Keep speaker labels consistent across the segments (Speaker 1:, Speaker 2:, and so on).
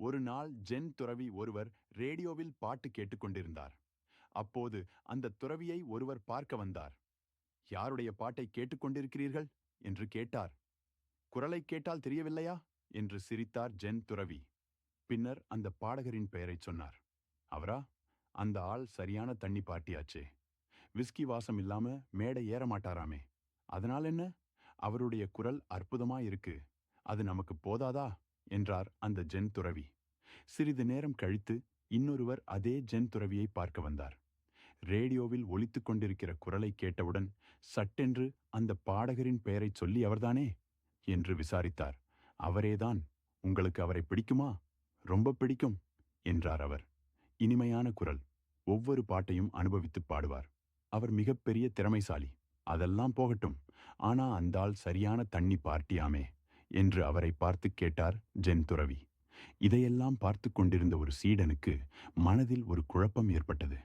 Speaker 1: ஒரு நாள் ஜென் துறவி ஒருவர் ரேடியோவில் பாட்டு கேட்டுக்கொண்டிருந்தார் அப்போது அந்த துறவியை ஒருவர் பார்க்க வந்தார். யாருடைய பாட்டை கேட்டுக்கொண்டிருக்கிறீர்கள் என்று கேட்டார். குரலை கேட்டால் தெரியவில்லையா? என்று சிரித்தார் ஜென் துறவி. பின்னர் அந்த பாடகரின் பெயரைச் சொன்னார். அவரா? அந்த ஆள் சரியான தண்ணி பாட்டியாச்சே. விஸ்கி வாசம் இல்லாம மேடை ஏற மாட்டாராமே. அதனால் என்ன? அவருடைய குரல் அற்புதமா இருக்கு அது நமக்கு போதாதா? என்றார் அந்த ஜென் துறவி. சிறிது நேரம் கழித்து இன்னொருவர் அதே ஜென் துறவியை பார்க்க வந்தார். ரேடியோவில் ஒலித்துக் கொண்டிருக்கிற குரலை கேட்டவுடன் சட்டென்று அந்த பாடகரின் பெயரைச் சொல்லி அவர்தானே? என்று விசாரித்தார். அவரேதான். உங்களுக்கு அவரை பிடிக்குமா? ரொம்ப பிடிக்கும் என்றார் அவர். இனிமையான குரல். ஒவ்வொரு பாட்டையும் அனுபவித்துப் பாடுவார். அவர் மிகப்பெரிய திறமைசாலி. அதெல்லாம் போகட்டும். ஆனா அந்தாள் சரியான தண்ணி பார்ட்டியாமே. என்று அவரை பார்த்து கேட்டார் ஜென் துறவி. இதையெல்லாம் பார்த்து கொண்டிருந்த ஒரு சீடனுக்கு மனதில் ஒரு குழப்பம் ஏற்பட்டது.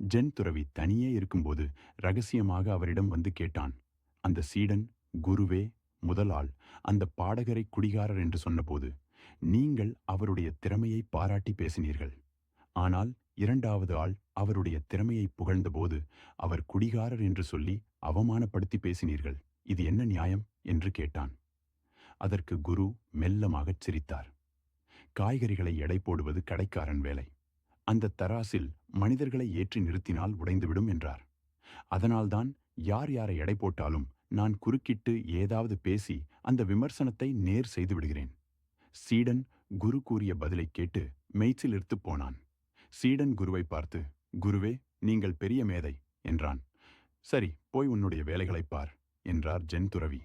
Speaker 1: ஜென் துறவி தனியே இருக்கும்போது ரகசியமாக அவரிடம் வந்து கேட்டான். அந்த சீடன் குருவே முதல் ஆள் அந்த பாடகரை குடிகாரர் என்று சொன்னபோது நீங்கள் அவருடைய திறமையை பாராட்டி பேசினீர்கள். ஆனால் இரண்டாவது ஆள் அவருடைய திறமையை புகழ்ந்தபோது அவர் குடிகாரர் என்று சொல்லி அவமானப்படுத்தி பேசினீர்கள். இது என்ன நியாயம்? என்று கேட்டான். அதற்கு குரு மெல்லமாகச் சிரித்தார். காய்கறிகளை எடை போடுவது கடைக்காரன் வேலை. அந்த தராசில் மனிதர்களை ஏற்றி நிறுத்தினால் உடைந்துவிடும் என்றார். அதனால்தான் யார் யாரை எடை போட்டாலும் நான் குறுக்கிட்டு ஏதாவது பேசி அந்த விமர்சனத்தை நேர் செய்து விடுகிறேன். சீடன் குரு கூறிய பதிலை கேட்டு மெய்ச்சிலிருத்துப் போனான். சீடன் குருவை பார்த்து குருவே நீங்கள் பெரிய மேதை என்றான். சரி போய் உன்னுடைய வேலைகளைப் பார் என்றார் ஜென் துறவி.